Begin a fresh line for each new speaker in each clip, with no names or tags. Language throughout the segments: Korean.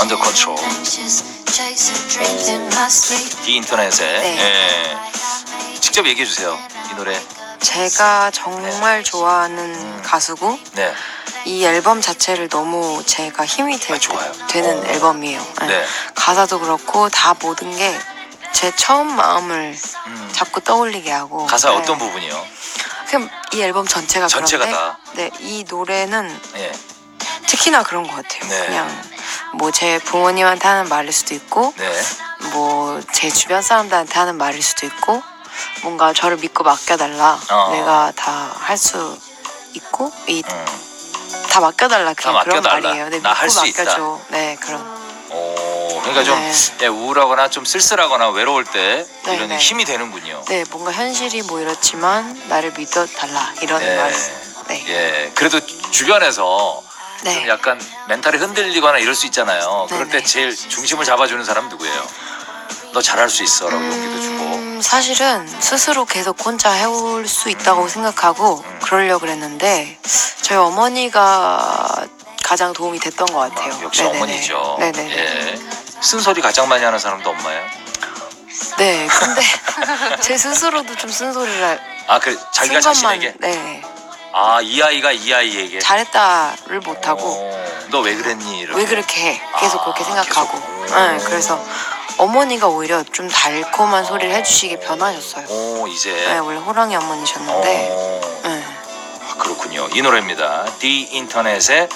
Under control. 디 인터넷에
네.
예. 직접 얘기해 주세요. 이 노래.
제가 정말 좋아하는 가수고
네.
이 앨범 자체를 너무 제가 힘이 되,
아.
되는
어.
앨범이에요. 네.
네.
가사도 그렇고 다 모든 게 제 처음 마음을
음.
자꾸 떠올리게 하고
가사
네.
어떤 부분이요?
그냥 이 앨범 전체가
전체가
그런데
다.
네, 이 노래는
예.
특히나 그런 것 같아요.
네.
그냥 뭐 제 부모님한테 하는 말일 수도 있고
네.
뭐 제 주변 사람들한테 하는 말일 수도 있고 뭔가 저를 믿고 맡겨달라
어.
내가 다 할 수 있고 이 다
음.
맡겨달라 그냥
다
그런
맡겨달라.
말이에요. 네, 믿고
수 있다.
맡겨줘. 네 그런
오, 그러니까 좀
네.
예, 우울하거나 좀 쓸쓸하거나 외로울 때
네,
이런
네.
힘이 되는군요.
네 뭔가 현실이 뭐 이렇지만 나를 믿어달라 이런
네.
말. 네.
예. 그래도 주변에서
네.
좀 약간 멘탈이 흔들리거나 이럴 수 있잖아요. 그럴
네네.
때 제일 중심을 잡아주는 사람 누구예요? 너 잘할 수 있어라고 용기도 주고.
음, 사실은 스스로 계속 혼자 해올 수 있다고 생각하고
음.
그러려고 그랬는데 저희 어머니가 가장 도움이 됐던 것 같아요.
아, 역시
네네네.
어머니죠.
네네.
예. 쓴소리 가장 많이 하는 사람도 엄마예요.
네. 근데 제 스스로도 좀 쓴소리를
아, 그 자기가 자신에게.
네
아, 이 아이가 이 아이에게.
잘했다를 못하고
너 왜 그랬니? 이렇게.
왜 그렇게 해? 계속
아,
그렇게 생각하고.
계속.
네, 그래서 어머니가 오히려 좀 달콤한 소리를 해주시게 변하셨어요.
오, 이제.
네, 원래 호랑이 어머니셨는데.
어,
네.
아, 그렇군요. 이 노래입니다. 디 인터넷의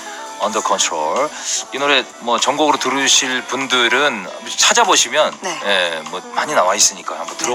Under Control. 이 노래 뭐 전곡으로 들으실 분들은 찾아보시면
네.
예, 뭐 많이 나와 있으니까 한번 들어보시면